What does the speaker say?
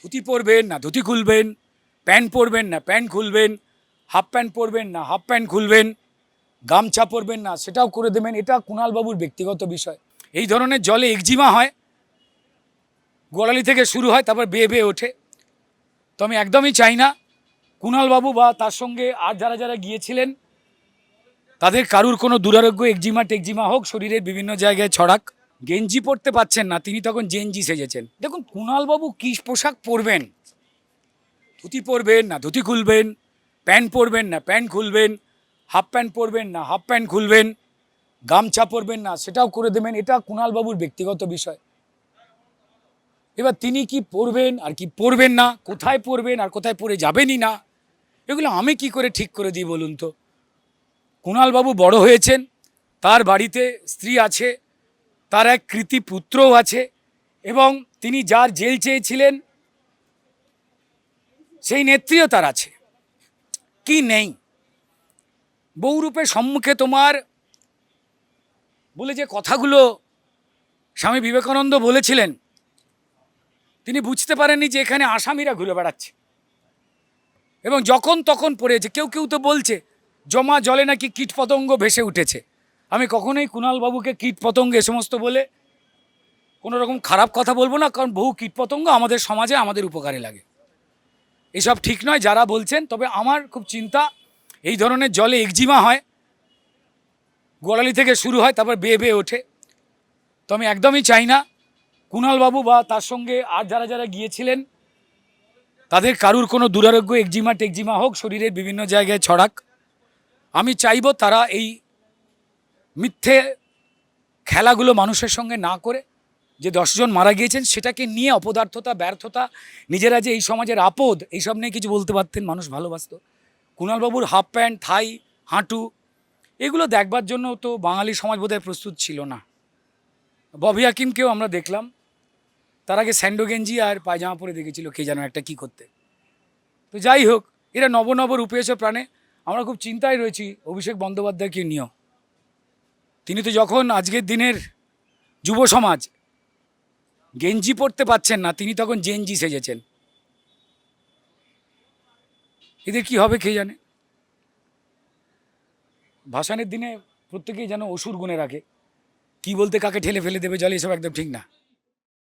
ধুতি পরবেন না ধুতি খুলবেন, প্যান্ট পরবেন না প্যান্ট খুলবেন, হাফ প্যান্ট পরবেন না হাফ প্যান্ট খুলবেন, গামছা পরবেন না, সেটাও করে দেবেন। এটা কুণালবাবুর ব্যক্তিগত বিষয়। এই ধরনের জলে একজিমা হয়, গোড়ালি থেকে শুরু হয়, তারপর বেয়ে বেয়ে ওঠে। তো আমি একদমই চাই না কুণালবাবু বা তার সঙ্গে আর যারা যারা গিয়েছিলেন, তাদের কারুর কোনো দুরারোগ্য একজিমা টেকজিমা হোক, শরীরের বিভিন্ন জায়গায় ছড়াক। গেঞ্জি পরতে পাচ্ছেন না, তিনি তখন জেনজি সেজেছেন। দেখুন, কুণালবাবু কী পোশাক পরবেন? ধুতি পরবেন না ধুতি খুলবেন? প্যান্ট পরবেন না প্যান্ট খুলবেন? হাফ প্যান্ট পরবেন না হাফ প্যান্ট খুলবেন? গামছা পরবেন না, সেটাও করে দেবেন। এটা কুণালবাবুর ব্যক্তিগত বিষয়। এবার তিনি কি পড়বেন আর কি পড়বেন না? কোথায় পড়বেন আর কোথায় পড়ে যাবেনই না? এগুলো আমি কি করে ঠিক করে দিই বলুন তো? কুণালবাবু বড় হয়েছেন, তার বাড়িতে স্ত্রী আছে তার এক কৃতি পুত্রও আছে এবং তিনি যার জেল চেয়েছিলেন, সেই নেত্রীও তার আছে। কি নেই? বহুরূপের সম্মুখে তোমার বলে যে কথাগুলো স্বামী বিবেকানন্দ বলেছিলেন, তিনি বুঝতে পারেননি যে এখানে আসামিরা ঘুরে বেড়াচ্ছে। এবং যখন তখন পড়েছে, কেউ কেউ তো বলছে, জমা জলে নাকি কীটপতঙ্গ ভেসে উঠেছে। আমি কখনোই কুণালবাবুকে কীটপতঙ্গ এ সমস্ত বলে কোনো রকম খারাপ কথা বলব না, কারণ বহু কীটপতঙ্গ আমাদের সমাজে আমাদের উপকারে লাগে। এসব ঠিক নয়, যারা বলছেন, তবে আমার খুব চিন্তা এই ধরনের জলে একজিমা হয়, গোড়ালি থেকে শুরু হয়, তারপর বেয়ে বেয়ে ওঠে। তো আমি একদমই চাই না কুণালবাবু বা তার সঙ্গে আর যারা যারা গিয়েছিলেন, তাদের কারুর কোনো দুরারোগ্য একজিমা টেকজিমা হোক, শরীরের বিভিন্ন জায়গায় ছড়াক। আমি চাইব তারা এই মিথ্যে খেলাগুলো মানুষের সঙ্গে না করে যে দশজন মারা গিয়েছেন, সেটাকে নিয়ে অপদার্থতা, ব্যর্থতা, নিজেরা যে এই সমাজের আপদ, এইসব নিয়ে কিছু বলতে পারতেন মানুষ ভালোবাসত। কুণালবাবুর হাফ প্যান্ট, থাই, হাঁটু, এগুলো দেখবার জন্য তো বাঙালি সমাজ বোধহয় প্রস্তুত ছিল না। ববি হাকিমকেও আমরা দেখলাম। তার আগে স্যান্ডো গেঞ্জি আর পায়জামা পরে দেখেছিল কে যেন একটা কি করতে। তো যাই হোক, এরা নব নব রূপে এসে প্রাণে, আমরা খুব চিন্তায় রয়েছি, অভিষেক বন্দ্যোপাধ্যায়কে নিয়েও। তিনি তো যখন আজকের দিনের যুব সমাজ, গেঞ্জি পরতে পাচ্ছেন না, তিনি তখন জেনজি সেজেছেন। এদের কি হবে কে জানে? ভাসানের দিনে প্রত্যেকেই যেন অসুর গুনে রাখে। কি বলতে কাকে ঠেলে ফেলে দেবে জলে, এসব একদম ঠিক না।